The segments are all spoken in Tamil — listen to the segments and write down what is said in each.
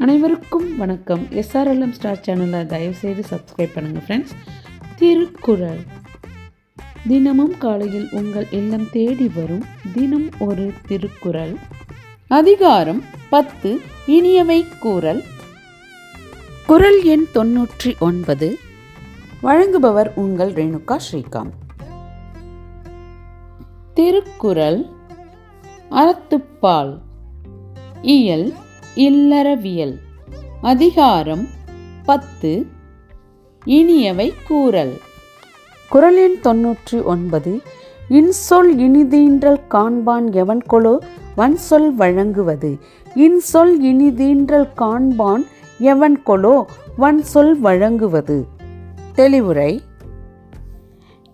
அனைவருக்கும் வணக்கம். எஸ்ஆர்எல்எம் ஸ்டார் சேனலை தயவுசெய்து சப்ஸ்கிரைப் பண்ணுங்கள் ஃப்ரெண்ட்ஸ் திருக்குறள். தினமும் காலையில் உங்கள் இல்லம் தேடி வரும். தினம் ஒரு திருக்குறள். அதிகாரம் பத்து. இனியவை கூறல். குறள் எண் தொன்னூற்றி ஒன்பது. வழங்குபவர் உங்கள் ரேணுகா ஸ்ரீகாந்த். திருக்குறள். அறத்துப்பால். இயல். இல்லறவியல். அதிகாரம் பத்து. இனியவை கூறல். குறள் எண் தொன்னூற்றி ஒன்பது. இன்சொல் இனிதீன்றல் காண்பான் எவன் கொலோ வன்சொல் வழங்குவது. இன்சொல் இனிதீன்றல் காண்பான் எவன் கொலோ வன்சொல் வழங்குவது. தெளிவுரை.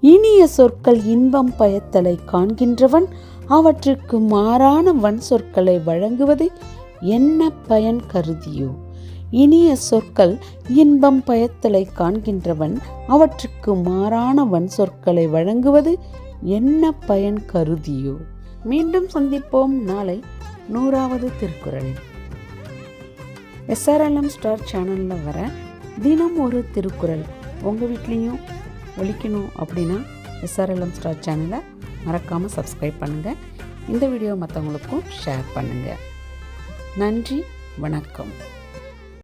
இனிய சொற்கள் இன்பம் பயத்தலை காண்கின்றவன் அவற்றுக்கு மாறான வன் சொற்களை வழங்குவது. என்ன பயன் கருதியோ? இனிய சொற்கள் இன்பம் பயத்தலை காண்கின்றவன் அவற்றுக்கு மாறான வன் சொற்களை வழங்குவது என்ன பயன் கருதியோ? மீண்டும் சந்திப்போம் நாளை நூறாவது திருக்குறளில். எஸ்ஆர்எல்எம் ஸ்டார் சேனலில் வர தினம் ஒரு திருக்குறள் உங்கள் வீட்லேயும் ஒழிக்கணும் அப்படின்னா எஸ்ஆர்எல்எம் ஸ்டார் சேனலை மறக்காமல் சப்ஸ்கிரைப் பண்ணுங்கள் இந்த வீடியோ மற்றவங்களுக்கும் ஷேர் பண்ணுங்கள் நன்றி வணக்கம்.